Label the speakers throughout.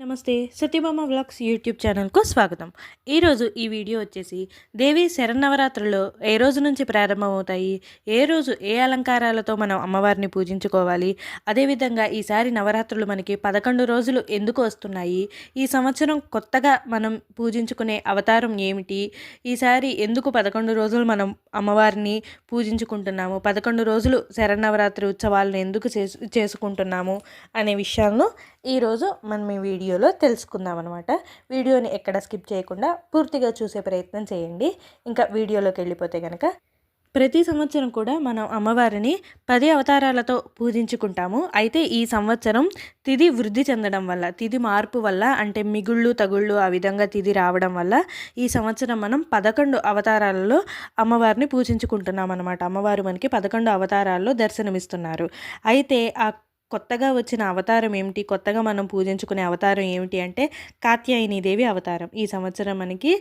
Speaker 1: నమస్తే Satyabhama vlogs YouTube ఛానల్కు స్వాగతం. ఈరోజు ఈ వీడియో వచ్చేసి దేవి శరన్నవరాత్రులు ఏ రోజు నుంచి ప్రారంభమవుతాయి? ఏ రోజు ఏ అలంకారాలతో మనం అమ్మవారిని పూజించుకోవాలి? అదేవిధంగా ఈసారి నవరాత్రులు మనకి పదకొండు రోజులు ఎందుకు వస్తున్నాయి? ఈ సంవత్సరం కొత్తగా మనం పూజించుకునే అవతారం ఏమిటి? ఈసారి ఎందుకు పదకొండు రోజులు మనం అమ్మవారిని పూజించుకుంటున్నాము? పదకొండు రోజులు శరన్నవరాత్రి ఉత్సవాలను ఎందుకు చేసు చేసుకుంటున్నాము? అనే విషయాలను ఈరోజు మనం ఈ వీడియోలో తెలుసుకుందాం అనమాట వీడియోని ఎక్కడ స్కిప్ చేయకుండా పూర్తిగా చూసే ప్రయత్నం చేయండి. ఇంకా వీడియోలోకి వెళ్ళిపోతే కనుక ప్రతి సంవత్సరం కూడా మనం అమ్మవారిని పది అవతారాలతో పూజించుకుంటాము. అయితే ఈ సంవత్సరం తిథి వృద్ధి చెందడం వల్ల తిథి మార్పు వల్ల అంటే మిగుళ్ళు తగుళ్ళు ఆ విధంగా తిథి రావడం వల్ల ఈ సంవత్సరం మనం పదకొండు అవతారాలలో అమ్మవారిని పూజించుకుంటున్నాం అనమాట అమ్మవారు మనకి పదకొండు అవతారాల్లో దర్శనమిస్తున్నారు. అయితే ఆ కొత్తగా వచ్చిన అవతారం ఏమిటి? కొత్తగా మనం పూజించుకునే అవతారం ఏమిటి అంటే కాత్యాయని దేవి అవతారం. ఈ సంవత్సరం మనకి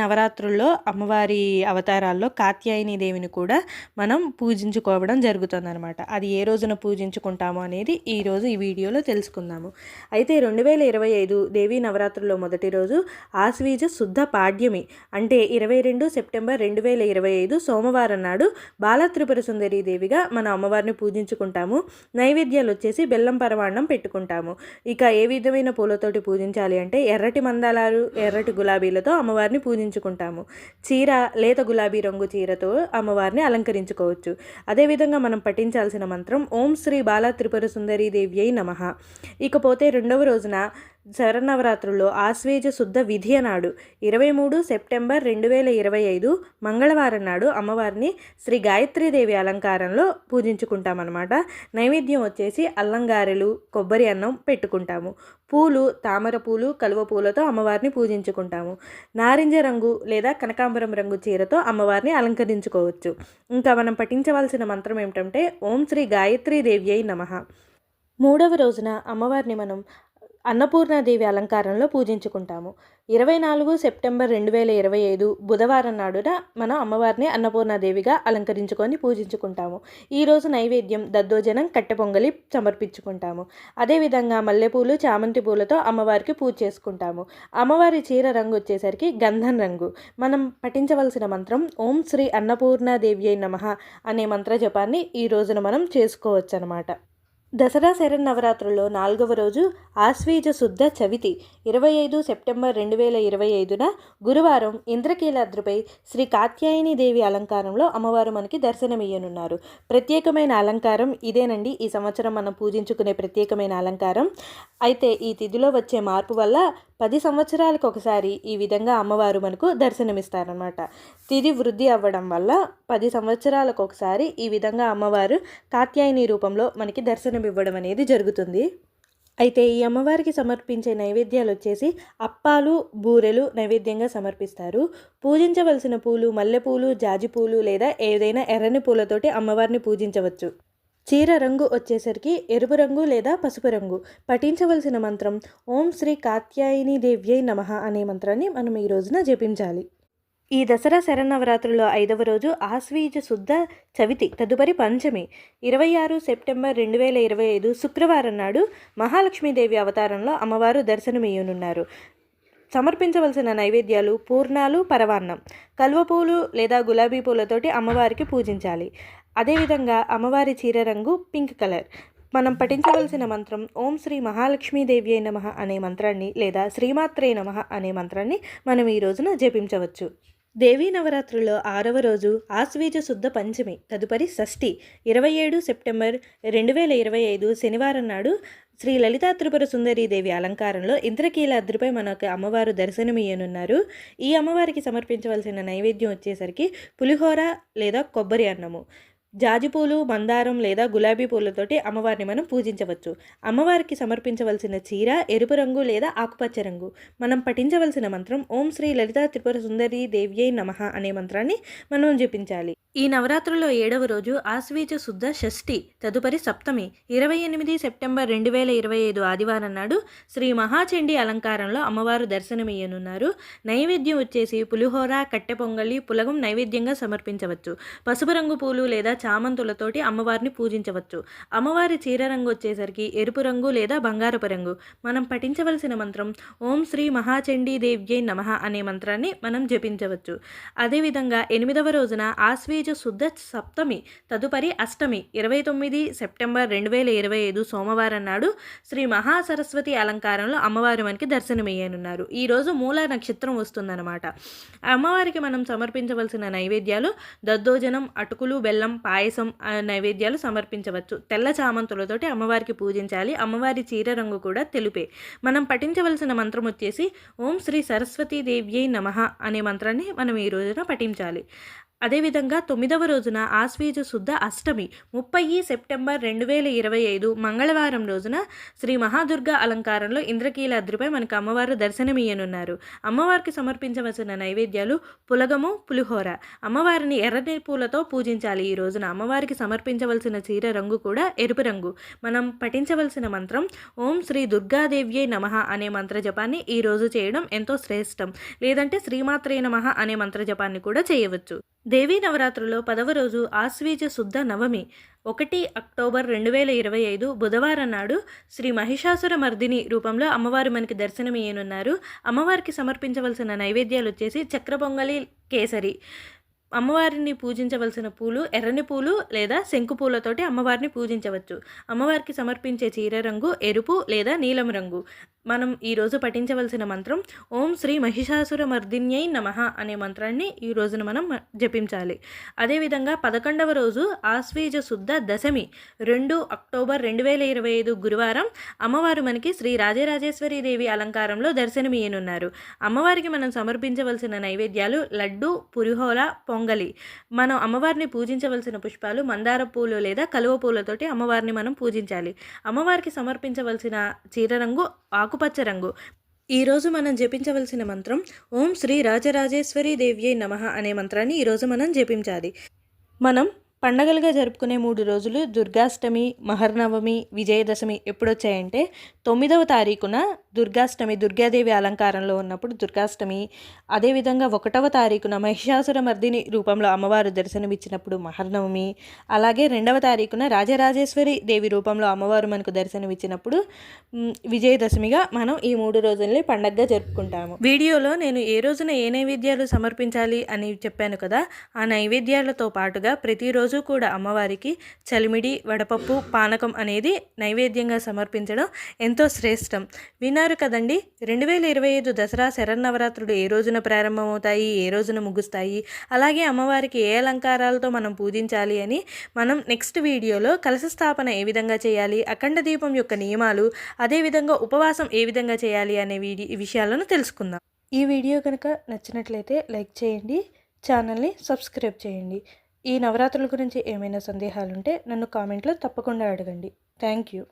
Speaker 1: నవరాత్రుల్లో అమ్మవారి అవతారాల్లో కాత్యాయని దేవిని కూడా మనం పూజించుకోవడం జరుగుతుందన్నమాట. అది ఏ రోజున పూజించుకుంటాము అనేది ఈరోజు ఈ వీడియోలో తెలుసుకుందాము. అయితే రెండు వేల ఇరవై ఐదు దేవీ నవరాత్రుల్లో మొదటి రోజు ఆశ్వీజ శుద్ధ పాడ్యమి అంటే ఇరవై రెండు సెప్టెంబర్ రెండు వేల ఇరవై ఐదు సోమవారం నాడు బాలత్రిపుర సుందరి దేవిగా మన అమ్మవారిని పూజించుకుంటాము. నైవేద్యాలు వచ్చేసి బెల్లం పరమాన్నం పెట్టుకుంటాము. ఇక ఏ విధమైన పూలతోటి పూజించాలి అంటే ఎర్రటి మందాలాలు ఎర్రటి గులాబీలతో అమ్మవారిని పూజించుకుంటాము. చీర లేత గులాబీ రంగు చీరతో అమ్మవారిని అలంకరించుకోవచ్చు. అదేవిధంగా మనం పఠించాల్సిన మంత్రం ఓం శ్రీ బాల త్రిపుర సుందరీ అయి నమ. ఇకపోతే రెండవ రోజున శరన్నవరాత్రుల్లో ఆశ్వేజ శుద్ధ విధియ నాడు ఇరవై మూడు సెప్టెంబర్ రెండు వేల ఇరవై ఐదు మంగళవారం నాడు అమ్మవారిని శ్రీ గాయత్రీదేవి అలంకారంలో పూజించుకుంటామన్నమాట. నైవేద్యం వచ్చేసి అల్లంగారెలు కొబ్బరి అన్నం పెట్టుకుంటాము. పూలు తామర పూలు కలువ పూలతో అమ్మవారిని పూజించుకుంటాము. నారింజ రంగు లేదా కనకాంబరం రంగు చీరతో అమ్మవారిని అలంకరించుకోవచ్చు. ఇంకా మనం పఠించవలసిన మంత్రం ఏమిటంటే ఓం శ్రీ గాయత్రీదేవి అయి నమ. మూడవ రోజున అమ్మవారిని మనం అన్నపూర్ణాదేవి అలంకారంలో పూజించుకుంటాము. ఇరవై నాలుగు సెప్టెంబర్ రెండు వేల ఇరవై ఐదు బుధవారం నాడున మనం అమ్మవారిని అన్నపూర్ణాదేవిగా అలంకరించుకొని పూజించుకుంటాము. ఈరోజు నైవేద్యం దద్దోజనం కట్టె పొంగలి సమర్పించుకుంటాము అదేవిధంగా మల్లెపూలు చామంతి పూలతో అమ్మవారికి పూజ చేసుకుంటాము. అమ్మవారి చీర రంగు వచ్చేసరికి గంధం రంగు. మనం పఠించవలసిన మంత్రం ఓం శ్రీ అన్నపూర్ణాదేవి అయి నమ అనే మంత్ర జపాన్ని ఈ రోజున మనం చేసుకోవచ్చు అనమాట దసరా శరన్నవరాత్రుల్లో నాలుగవ రోజు ఆశ్వీజ శుద్ధ చవితి ఇరవై ఐదు సెప్టెంబర్ రెండు వేల ఇరవై ఐదున గురువారం ఇంద్రకీలాద్రిపై శ్రీ కాత్యాయని దేవి అలంకారంలో అమ్మవారు మనకి దర్శనమియ్యనున్నారు. ప్రత్యేకమైన అలంకారం ఇదేనండి. ఈ సంవత్సరం మనం పూజించుకునే ప్రత్యేకమైన అలంకారం. అయితే ఈ తిథిలో వచ్చే మార్పు వల్ల పది సంవత్సరాలకు ఒకసారి ఈ విధంగా అమ్మవారు మనకు దర్శనమిస్తారనమాట తిరి వృద్ధి అవ్వడం వల్ల పది సంవత్సరాలకు ఒకసారి ఈ విధంగా అమ్మవారు కాత్యాయని రూపంలో మనకి దర్శనం ఇవ్వడం అనేది జరుగుతుంది. అయితే ఈ అమ్మవారికి సమర్పించే నైవేద్యాలు వచ్చేసి అప్పాలు బూరెలు నైవేద్యంగా సమర్పిస్తారు. పూజించవలసిన పూలు మల్లెపూలు జాజిపూలు లేదా ఏదైనా ఎర్రని పూలతోటి అమ్మవారిని పూజించవచ్చు. చీర రంగు వచ్చేసరికి ఎరుపు రంగు లేదా పసుపు రంగు. పఠించవలసిన మంత్రం ఓం శ్రీ కాత్యాయని దేవ్యై నమ అనే మంత్రాన్ని మనం ఈ రోజున జపించాలి. ఈ దసరా శరన్నవరాత్రుల్లో ఐదవ రోజు ఆశ్వీజ శుద్ధ చవితి తదుపరి పంచమి ఇరవై ఆరు సెప్టెంబర్ రెండు వేల ఇరవై ఐదు శుక్రవారం నాడు మహాలక్ష్మీదేవి అవతారంలో అమ్మవారు దర్శనమియ్యనున్నారు. సమర్పించవలసిన నైవేద్యాలు పూర్ణాలు పరవాన్నం కల్వ పూలు లేదా గులాబీ పూలతోటి అమ్మవారికి పూజించాలి. అదేవిధంగా అమ్మవారి చీర రంగు పింక్ కలర్. మనం పఠించవలసిన మంత్రం ఓం శ్రీ మహాలక్ష్మీదేవి అయి నమ అనే మంత్రాన్ని లేదా శ్రీమాత్రే నమ అనే మంత్రాన్ని మనం ఈ రోజున జపించవచ్చు. దేవీ నవరాత్రుల్లో ఆరవ రోజు ఆశ్వీజ శుద్ధ పంచమి తదుపరి షష్ఠి ఇరవై ఏడు సెప్టెంబర్ రెండు వేల ఇరవై ఐదు శనివారం నాడు శ్రీ లలితా త్రిపుర సుందరీదేవి అలంకారంలో ఇంద్రకీలాద్రిపై మనకు అమ్మవారు దర్శనమియ్యనున్నారు. ఈ అమ్మవారికి సమర్పించవలసిన నైవేద్యం వచ్చేసరికి పులిహోర లేదా కొబ్బరి అన్నము. జాజిపూలు మందారం లేదా గులాబీ పూలతోటి అమ్మవారిని మనం పూజించవచ్చు. అమ్మవారికి సమర్పించవలసిన చీర ఎరుపు రంగు లేదా ఆకుపచ్చ రంగు. మనం పఠించవలసిన మంత్రం ఓం శ్రీ లలిత త్రిపుర సుందరి దేవ్యై నమ అనే మంత్రాన్ని మనం జపించాలి. ఈ నవరాత్రుల్లో ఏడవ రోజు ఆశ్వీజ శుద్ధ షష్ఠి తదుపరి సప్తమి ఇరవై ఎనిమిది సెప్టెంబర్ రెండు వేల ఇరవై ఐదు ఆదివారం నాడు శ్రీ మహాచండి అలంకారంలో అమ్మవారు దర్శనమయ్యనున్నారు. నైవేద్యం వచ్చేసి పులిహోర కట్టె పొంగలి పులగం నైవేద్యంగా సమర్పించవచ్చు. పసుపు రంగు పూలు లేదా చామంతులతోటి అమ్మవారిని పూజించవచ్చు. అమ్మవారి చీర రంగు వచ్చేసరికి ఎరుపు రంగు లేదా బంగారపు రంగు. మనం పఠించవలసిన మంత్రం ఓం శ్రీ మహాచండీ నమ నమః అనే మంత్రాన్ని మనం జపించవచ్చు. అదేవిధంగా ఎనిమిదవ రోజున ఆశ్వేజ శుద్ధ సప్తమి తదుపరి అష్టమి ఇరవై తొమ్మిది సెప్టెంబర్ రెండు వేల ఇరవై ఐదు సోమవారం నాడు శ్రీ మహాసరస్వతి అలంకారంలో అమ్మవారు మనకి దర్శనమయ్యనున్నారు. ఈరోజు మూల నక్షత్రం వస్తుందన్నమాట. అమ్మవారికి మనం సమర్పించవలసిన నైవేద్యాలు దద్దోజనం అటుకులు బెల్లం పాయసం పాయసం నైవేద్యాలు సమర్పించవచ్చు. తెల్ల చామంతులతోటి అమ్మవారికి పూజించాలి. అమ్మవారి చీర రంగు కూడా తెలుపే. మనం పఠించవలసిన మంత్రం వచ్చేసి ఓం శ్రీ సరస్వతీ దేవ్యై నమః అనే మంత్రాన్ని మనం ఈ రోజున పఠించాలి. అదేవిధంగా తొమ్మిదవ రోజున ఆశ్వీజ శుద్ధ అష్టమి ముప్పై సెప్టెంబర్ రెండు వేల ఇరవై ఐదు మంగళవారం రోజున శ్రీ మహాదుర్గ అలంకారంలో ఇంద్రకీలాద్రిపై మనకు అమ్మవారు దర్శనమియ్యనున్నారు. అమ్మవారికి సమర్పించవలసిన నైవేద్యాలు పులగము పులిహోర. అమ్మవారిని ఎర్రని పూలతో పూజించాలి. ఈ రోజున అమ్మవారికి సమర్పించవలసిన చీర రంగు కూడా ఎరుపు రంగు. మనం పఠించవలసిన మంత్రం ఓం శ్రీ దుర్గాదేవ్యై నమః అనే మంత్ర జపాన్ని ఈ రోజు చేయడం ఎంతో శ్రేష్టం. లేదంటే శ్రీమాత్రే నమః అనే మంత్ర జపాన్ని కూడా చేయవచ్చు. దేవీ నవరాత్రుల్లో పదవ రోజు ఆశ్వీజ శుద్ధ నవమి ఒకటి అక్టోబర్ రెండు వేల ఇరవై ఐదు బుధవారం నాడు శ్రీ మహిషాసుర మర్దిని రూపంలో అమ్మవారు మనకి దర్శనమియ్యనున్నారు. అమ్మవారికి సమర్పించవలసిన నైవేద్యాలు వచ్చేసి చక్ర పొంగలి కేసరి. అమ్మవారిని పూజించవలసిన పూలు ఎర్రని పూలు లేదా శంకు పూలతోటి అమ్మవారిని పూజించవచ్చు. అమ్మవారికి సమర్పించే చీర రంగు ఎరుపు లేదా నీలం రంగు. మనం ఈరోజు పఠించవలసిన మంత్రం ఓం శ్రీ మహిషాసుర మర్దిన్యై నమః అనే మంత్రాన్ని ఈ రోజున మనం జపించాలి. అదేవిధంగా పదకొండవ రోజు ఆశ్వీజ శుద్ధ దశమి రెండు అక్టోబర్ రెండు వేల ఇరవై ఐదు గురువారం అమ్మవారు మనకి శ్రీ రాజరాజేశ్వరి దేవి అలంకారంలో దర్శనమియనున్నారు అమ్మవారికి మనం సమర్పించవలసిన నైవేద్యాలు లడ్డు పులిహోర పొంగలి. మనం అమ్మవారిని పూజించవలసిన పుష్పాలు మందార పూలు లేదా కలువ పూలతోటి అమ్మవారిని మనం పూజించాలి. అమ్మవారికి సమర్పించవలసిన చీర రంగు ఆకుపచ్చ రంగు. ఈరోజు మనం జపించవలసిన మంత్రం ఓం శ్రీ రాజరాజేశ్వరి దేవ్యై నమః అనే మంత్రాన్ని ఈరోజు మనం జపించాలి. మనం పండగలుగా జరుపుకునే మూడు రోజులు దుర్గాష్టమి మహర్నవమి విజయదశమి ఎప్పుడొచ్చాయంటే తొమ్మిదవ తారీఖున దుర్గాష్టమి దుర్గాదేవి అలంకారంలో ఉన్నప్పుడు దుర్గాష్టమి అదేవిధంగా ఒకటవ తారీఖున మహిషాసుర మర్దిని రూపంలో అమ్మవారు దర్శనమిచ్చినప్పుడు మహర్నవమి అలాగే రెండవ తారీఖున రాజరాజేశ్వరి దేవి రూపంలో అమ్మవారు మనకు దర్శనమిచ్చినప్పుడు విజయదశమిగా మనం ఈ మూడు రోజుల్ని పండగగా జరుపుకుంటాము. వీడియోలో నేను ఏ రోజున ఏ నైవేద్యాలు సమర్పించాలి అని చెప్పాను కదా ఆ నైవేద్యాలతో పాటుగా ప్రతిరోజు ప్రతిరోజు కూడా అమ్మవారికి చలిమిడి వడపప్పు పానకం అనేది నైవేద్యంగా సమర్పించడం ఎంతో శ్రేష్టం. విన్నారు కదండి రెండు వేల ఇరవై ఐదు దసరా శరన్నవరాత్రులు ఏ రోజున ప్రారంభమవుతాయి ఏ రోజున ముగుస్తాయి అలాగే అమ్మవారికి ఏ అలంకారాలతో మనం పూజించాలి అని మనం నెక్స్ట్ వీడియోలో కలశ స్థాపన ఏ విధంగా చేయాలి అఖండ దీపం యొక్క నియమాలు అదేవిధంగా ఉపవాసం ఏ విధంగా చేయాలి అనే వీడి విషయాలను తెలుసుకుందాం. ఈ వీడియో కనుక నచ్చినట్లయితే లైక్ చేయండి ఛానల్ని సబ్స్క్రైబ్ చేయండి. ఈ నవరాత్రుల గురించి ఏమైనా సందేహాలుంటే నన్ను కామెంట్లో తప్పకుండా అడగండి. Thank you.